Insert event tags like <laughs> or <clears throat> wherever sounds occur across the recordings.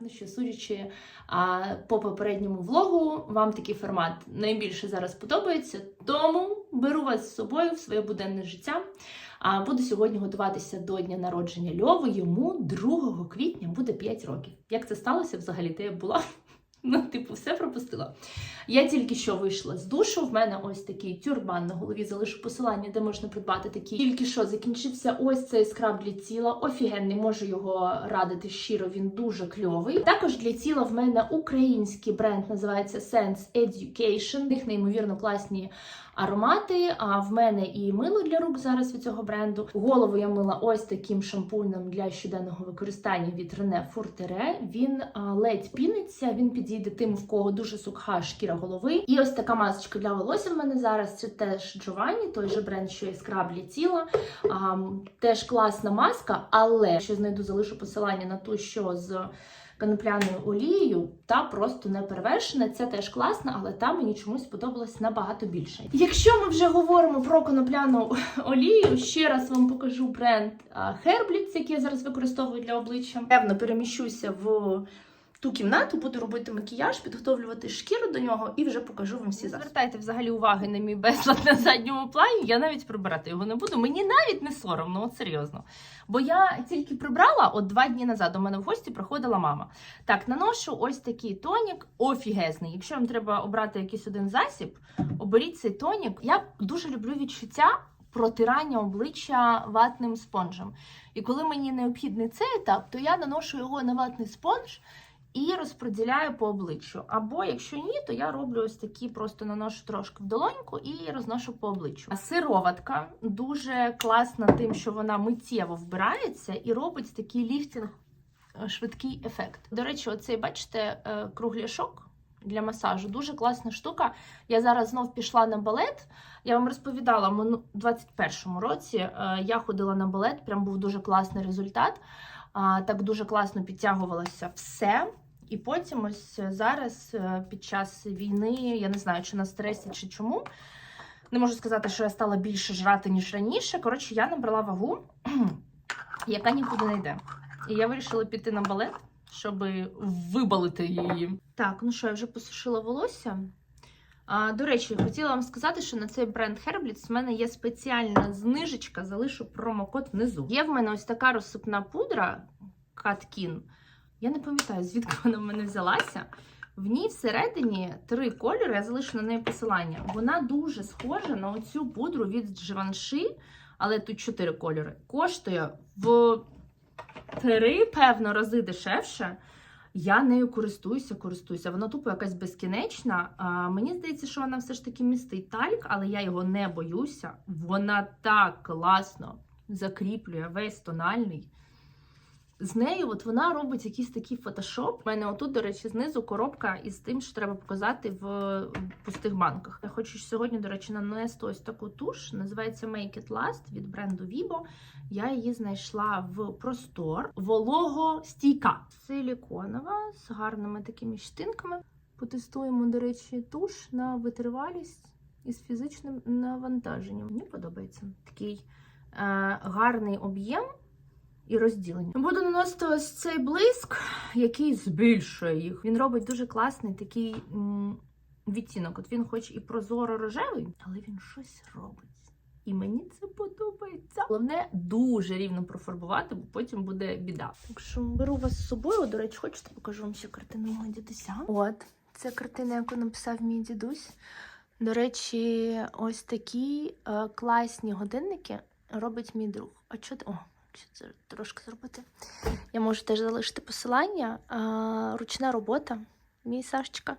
ну що, судячи а, по попередньому влогу, вам такий формат найбільше зараз подобається. Тому беру вас з собою в своє буденне життя. А буду сьогодні готуватися до дня народження Льови. Йому 2 квітня буде 5 років. Як це сталося взагалі? Де я була? Ну, типу, все пропустила. Я тільки що вийшла з душу. В мене ось такий тюрбан на голові. Залишу посилання, де можна придбати такий. Тільки що закінчився ось цей скраб для тіла. Офігенний, можу його радити щиро. Він дуже кльовий. Також для тіла в мене український бренд називається Sense Education. Них неймовірно класні аромати. А в мене і мило для рук зараз від цього бренду. Голову я мила ось таким шампунем для щоденного використання від René Fortere. Він ледь піниться. Він підійде тим, в кого дуже суха шкіра голови. І ось така масочка для волосся в мене зараз. Це теж Giovanni, той же бренд, що і скраб для тіла. А, теж класна маска, але якщо знайду, залишу посилання на ту, що з конопляною олією, та просто не перевершена. Це теж класно, але та мені чомусь сподобалось набагато більше. Якщо ми вже говоримо про конопляну <laughs> олію, ще раз вам покажу бренд Herblitz, який я зараз використовую для обличчя. Певно, переміщуся в ту кімнату, буду робити макіяж, підготовлювати шкіру до нього і вже покажу вам всі засоби. Звертайте взагалі уваги на мій безлад на задньому плані. Я навіть прибирати його не буду. Мені навіть не соромно, от серйозно. Бо я тільки прибрала от два дні назад. У мене в гості приходила мама. Так, наношу ось такий тонік офігезний. Якщо вам треба обрати якийсь один засіб, оберіть цей тонік. Я дуже люблю відчуття. Протирання обличчя ватним спонжем. І коли мені необхідний цей етап, то я наношу його на ватний спонж і розподіляю по обличчю. Або якщо ні, то я роблю ось такі, просто наношу трошки в долоньку і розношу по обличчю. Сироватка дуже класна тим, що вона миттєво вбирається і робить такий ліфтинг е, швидкий ефект. До речі, оцей, бачите, е, кругляшок. Для масажу дуже класна штука. Я зараз знов пішла на балет. Я вам розповідала, в 21-му році е, я ходила на балет, прям був дуже класний результат. А, Так дуже класно підтягувалося все. І потім, ось зараз, е, під час війни, я не знаю, чи на стресі, чи чому. Не можу сказати, що я стала більше жрати, ніж раніше. Коротше, я набрала вагу, <clears throat> яка нікуди не йде. І я вирішила піти на балет, щоб вибалити її. Так, ну що, я вже посушила волосся. До речі, хотіла вам сказати, що на цей бренд Herblitz в мене є спеціальна знижечка, залишу промокод внизу. Є в мене ось така розсипна пудра Каткін. Я не пам'ятаю, звідки вона в мене взялася. В ній всередині три кольори, я залишу на неї посилання. Вона дуже схожа на оцю пудру від Givenchy, але тут чотири кольори. Коштує в три, певно, рази дешевше. Я нею користуюся, користуюся. Вона тупо якась безкінечна. А, мені здається, що вона все ж таки містить тальк, але я його не боюся. Вона так класно закріплює весь тональний. З нею от вона робить якийсь такий фотошоп. У мене отут, до речі, знизу коробка із тим, що треба показати в пустих банках. Я хочу сьогодні, до речі, нанести ось таку туш. Називається Make It Last від бренду Vibo. Я її знайшла в простор вологостійка. Силіконова з гарними такими щитинками. Потестуємо, до речі, туш на витривалість із фізичним навантаженням. Мені подобається такий е, гарний об'єм і розділення. Буду наносити ось цей блиск, який збільшує їх. Він робить дуже класний такий відтінок. От він, хоч і прозоро рожевий, але він щось робить. І мені це подобається. Головне дуже рівно профарбувати, бо потім буде біда. Так що беру вас з собою. До речі, хочете покажу вам ще картину мого дідуся. От це картина, яку написав мій дідусь. До речі, ось такі е, класні годинники робить мій друг. А чого ти? О, що це трошки зробити? Я можу теж залишити посилання. Ручна робота. Мій Сашечка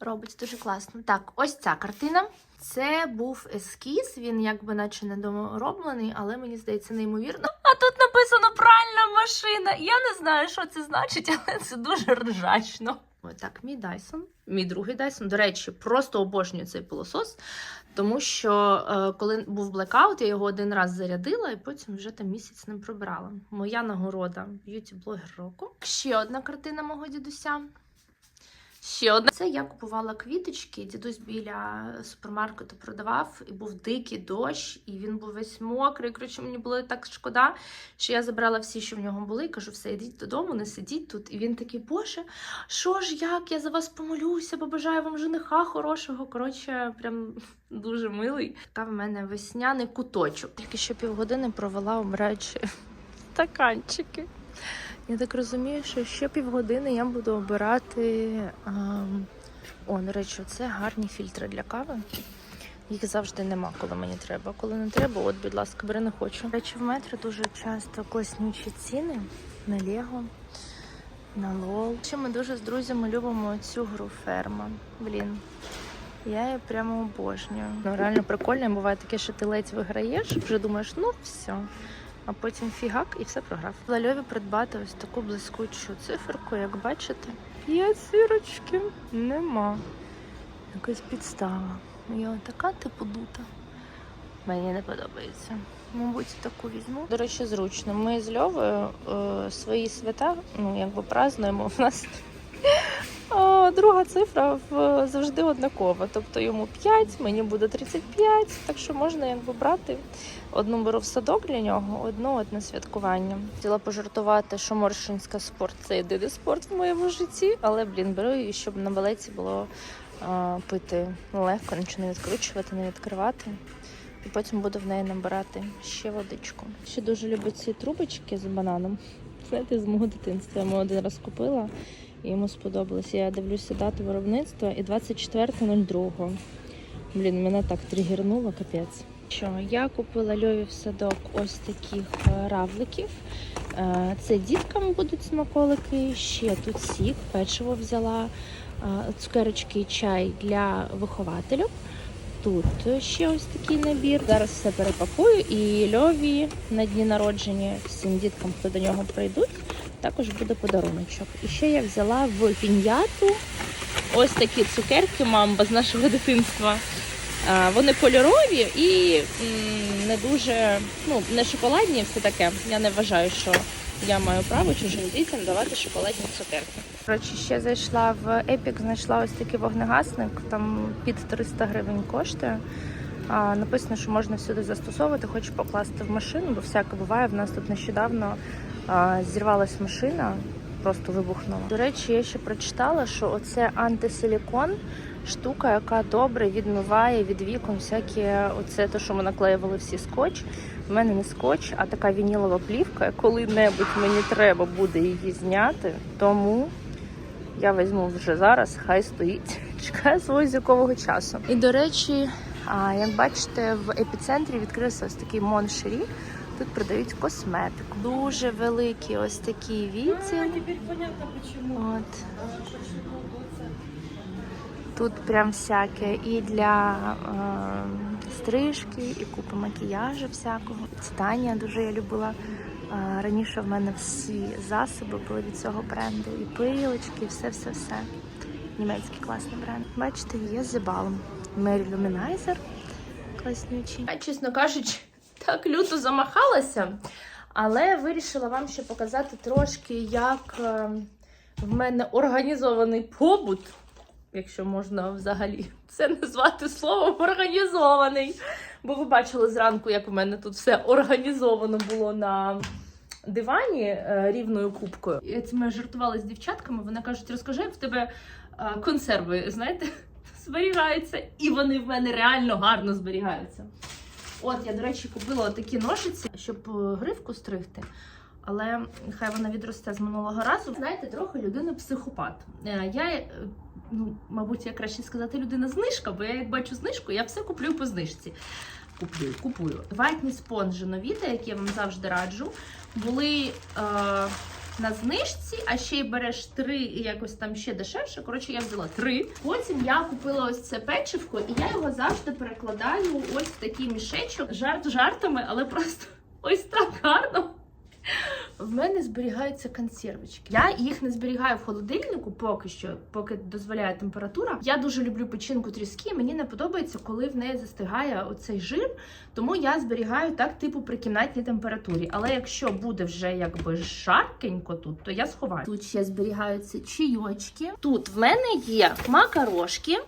робить дуже класно. Так, ось ця картина. Це був ескіз, він якби наче недороблений, але мені здається, неймовірно. А тут написано пральна машина. Я не знаю, що це значить, але це дуже ржачно. Ось так, мій Dyson. Мій другий Dyson. До речі, просто обожнюю цей пилосос. Тому що е, коли був блекаут, я його один раз зарядила і потім вже там місяць не прибирала. Моя нагорода б'юті-блогер року. Ще одна картина мого дідуся. Ще одна. Це я купувала квіточки. Дідусь біля супермаркету продавав, і був дикий дощ, і він був весь мокрий. Коротше, мені було так шкода, що я забрала всі, що в нього були, і кажу, все, йдіть додому, не сидіть тут. І він такий, боже, що ж, як я за вас помолюся, побажаю вам жениха хорошого. Коротше, прям <laughs> дуже милий. Така в мене весняний куточок. Тільки що півгодини провела обираючи стаканчики. Я так розумію, що ще півгодини я буду обирати. ем, О, до речі, це гарні фільтри для кави. Їх завжди нема, коли мені треба. Коли не треба, от, будь ласка, бери не хочу. Речі, в метро дуже часто класнючі ціни на Лего, на лол. Ще ми дуже з друзями любимо цю гру ферма. Блін. Я її прямо обожнюю. Ну, реально прикольно. Буває таке, що ти ледь виграєш, вже думаєш, ну все. А потім фігак і все програв. Лальові придбати ось таку блискучу циферку, як бачите. Є сірочки, нема. Якась підстава. Я така типу дута. Мені не подобається. Мабуть, таку візьму. До речі, зручно. Ми з Льовою е, свої свята, ну якби празднуємо. У нас друга цифра завжди однакова. Тобто йому 5, мені буде 35, так що можна якби брати. Одну беру в садок для нього, одну от на святкування. Хотіла пожартувати, що Моршинська спорт це єдиний спорт в моєму житті. Але блін, беру її, щоб на балеті було а, пити легко, нічого не відкручувати, не відкривати. І потім буду в неї набирати ще водичку. Ще дуже люблю ці трубочки з бананом. Знаєте, з мого дитинства. Я йому один раз купила йому сподобалось. Я дивлюся дату виробництва і 24.02. Блін, мене так тригернуло, капець. Що я купила Льові в садок ось таких е, равликів. Е, Це діткам будуть смаколики. Ще тут сік, печиво взяла, е, цукерочки і чай для вихователів. Тут ще ось такий набір. Зараз все перепакую і Льові на дні народження всім діткам, хто до нього прийдуть, також буде подаруночок. І ще я взяла в піньяту ось такі цукерки мамба з нашого дитинства. Вони кольорові і не дуже, ну, не шоколадні, все таке. Я не вважаю, що я маю право чужим дітям давати шоколадні цукерки. Коротше, ще зайшла в Epic, знайшла ось такий вогнегасник, там під 300 гривень коштує. Написано, що можна всюди застосовувати, хочу покласти в машину, бо всяке буває. В нас тут нещодавно зірвалась машина, просто вибухнула. До речі, я ще прочитала, що оце антисилікон штука, яка добре відмиває від вікон всяке оце те, що ми наклеювали всі скотч. У мене не скотч, а така вінілова плівка. Коли-небудь мені треба буде її зняти, тому я візьму вже зараз, хай стоїть. <laughs> Чекаю свого зіркового часу. І до речі, як бачите, в епіцентрі відкрився ось такий моншері. Тут продають косметику. Дуже великий ось такий відділ. Теперь понятно почему. От. Тут прям всяке і для е, стрижки, і купа макіяжу всякого. Стання дуже я любила. Е, раніше в мене всі засоби були від цього бренду. І пилочки, і все-все-все. Німецький класний бренд. Бачите, є з. Мері Люмінайзер класнючий. Я, чесно кажучи, так люто замахалася, але вирішила вам ще показати трошки, як е, в мене організований побут якщо можна взагалі це назвати словом організований. Бо ви бачили зранку, як у мене тут все організовано було на дивані е, рівною кубкою. Це ми жартували з дівчатками. Вони кажуть, розкажи, як в тебе е, консерви, знаєте, зберігаються, і вони в мене реально гарно зберігаються. От я, до речі, купила такі ножиці, щоб е, гривку стригти. Але хай вона відросте з минулого разу. Знаєте, трохи людина психопат. Е, Я, е, ну, мабуть, я краще сказати людина знижка, бо я як бачу знижку, я все куплю по знижці. Куплю, купую. Ватні спонжі новіта, які я вам завжди раджу, були е, на знижці, а ще й береш три і якось там ще дешевше. Коротше, я взяла три. Потім я купила ось це печивко, і я його завжди перекладаю ось в такий мішечок. Жарт жартами, але просто ось так гарно в мене зберігаються консервочки. Я їх не зберігаю в холодильнику поки що, поки дозволяє температура. Я дуже люблю печінку тріски. Мені не подобається, коли в неї застигає оцей жир. Тому я зберігаю так, типу, при кімнатній температурі. Але якщо буде вже якби жаркенько тут, то я сховаю. Тут ще зберігаються чайочки. Тут в мене є макарошки.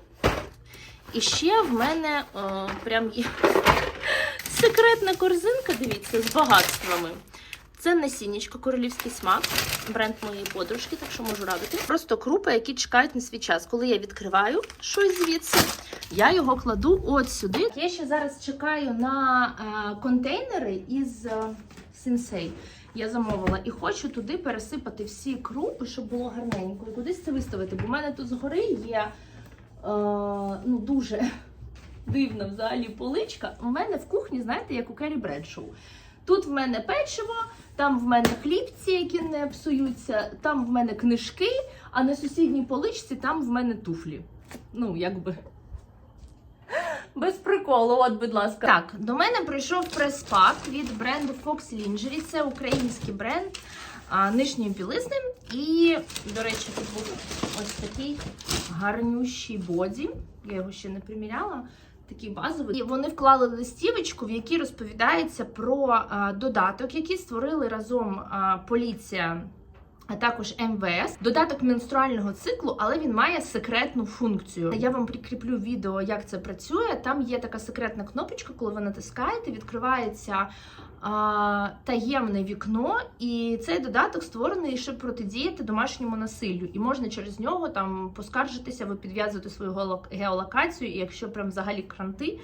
І ще в мене е, прям є <laughs> секретна корзинка, дивіться, з багатствами. Це насіннячко королівський смак, бренд моєї подружки, так що можу радити. Просто крупи, які чекають на свій час. Коли я відкриваю щось звідси, я його кладу от сюди. Я ще зараз чекаю на е, контейнери із е, Sensei. Я замовила і хочу туди пересипати всі крупи, щоб було гарненько. І кудись це виставити. Бо в мене тут згори є е, ну, дуже <laughs> дивна взагалі поличка. У мене в кухні, знаєте, як у Керрі Бредшоу. Тут в мене печиво, там в мене хлібці, які не псуються, там в мене книжки, а на сусідній поличці там в мене туфлі. Ну, якби. Без приколу, от, будь ласка. Так, до мене прийшов прес-пак від бренду Fox Lingerie. Це український бренд а, нижньої білизни. І, до речі, тут був ось такий гарнющий боді. Я його ще не приміряла. Такий базовий. І вони вклали листівочку, в якій розповідається про а, додаток, який створили разом а, поліція. А також МВС, додаток менструального циклу, але він має секретну функцію. Я вам прикріплю відео, як це працює. Там є така секретна кнопочка, коли ви натискаєте, відкривається таємне вікно, і цей додаток створений, щоб протидіяти домашньому насиллю. І можна через нього там поскаржитися, ви підв'язувати свою геолокацію, і якщо прям взагалі кранти,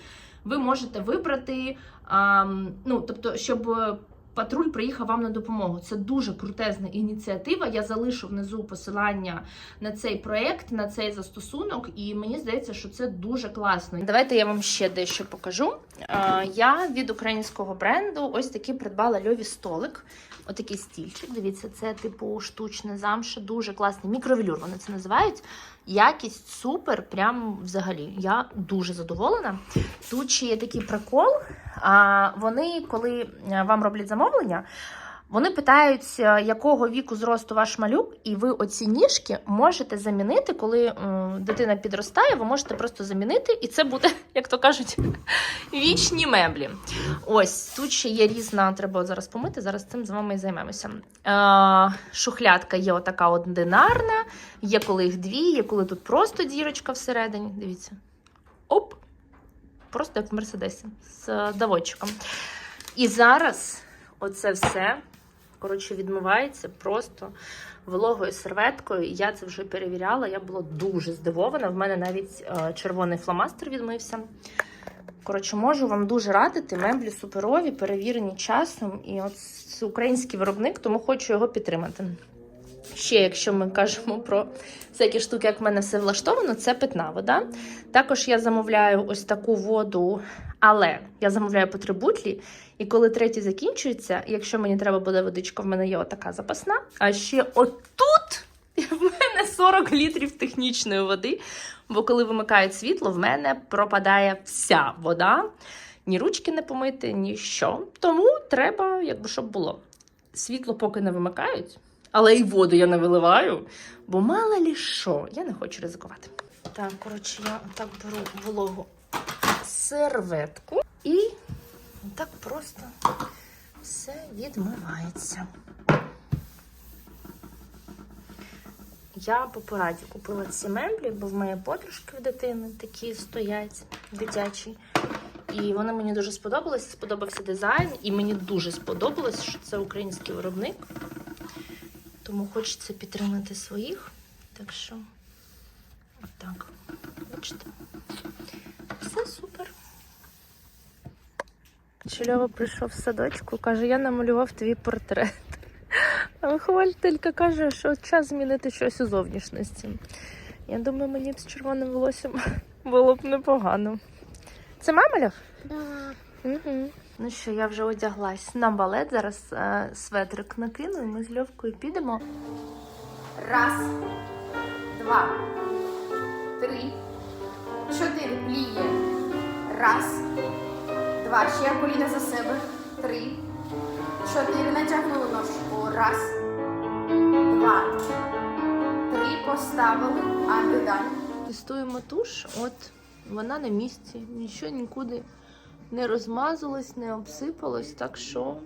ви можете вибрати, ну тобто, щоб. Патруль приїхав вам на допомогу. Це дуже крутезна ініціатива. Я залишу внизу посилання на цей проект, на цей застосунок, і мені здається, що це дуже класно. Давайте я вам ще дещо покажу. Я від українського бренду ось такий придбала льові столик. Отакий стільчик. Дивіться, це типу штучне замше, дуже класний. Мікровелюр вони це називають. Якість супер, прям взагалі. Я дуже задоволена. Тут ще є такий прикол. А вони, коли е, вам роблять замовлення, вони питають, е, якого віку зросту ваш малюк, і ви оці ніжки можете замінити, коли дитина підростає, ви можете просто замінити, і це буде, <laughs> як то кажуть, <laughs> вічні меблі. Ось тут ще є різна, треба зараз помити, зараз цим з вами і займемося. Е, шухлядка є отака одинарна, є коли їх дві, є коли тут просто дірочка всередині. Дивіться. Оп! Просто як в Мерседесі з доводчиком. І зараз оце все коротше, відмивається просто вологою серветкою. Я це вже перевіряла. Я була дуже здивована. В мене навіть е, червоний фломастер відмився. Коротше, можу вам дуже радити. Меблі суперові, перевірені часом. І от український виробник, тому хочу його підтримати. Ще, якщо ми кажемо про всякі штуки, як в мене все влаштовано, це питна вода. Також я замовляю ось таку воду, але я замовляю по. І коли третій закінчується, якщо мені треба буде водичка, в мене є отака запасна. А ще отут в мене 40 літрів технічної води. Бо коли вимикають світло, в мене пропадає вся вода. Ні ручки не помити, ні що. Тому треба, якби щоб було. Світло поки не вимикають, але і воду я не виливаю, бо мало лі що, я не хочу ризикувати. Так, коротше, я отак беру вологу серветку і так просто все відмивається. Я по пораді купила ці меблі, бо в моєї подружки в дитини такі стоять дитячі. І вони мені дуже сподобались. Сподобався дизайн, і мені дуже сподобалось, що це український виробник. Тому хочеться підтримати своїх. Так що, отак. Бачите? Все супер. Чульова прийшов з садочку, каже, я намалював твій портрет. А вихователька каже, що час змінити щось у зовнішності. Я думаю, мені б з червоним волоссям було б непогано. Це мамалях? Да. Угу. Ну що, я вже одяглась на балет. Зараз е, светрик накину, і ми з Льовкою підемо. Раз, два, три, чотири. Пліє. Раз, два. Ще коліна за себе. Три, чотири. Натягнули ножку. Раз, два, три. Поставили. Андидань. Тестуємо туш, от вона на місці, нічого нікуди не розмазалось, не обсипалось. Так що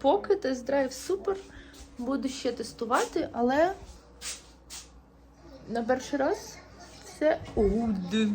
поки тест-драйв супер, буду ще тестувати, але на перший раз все уд.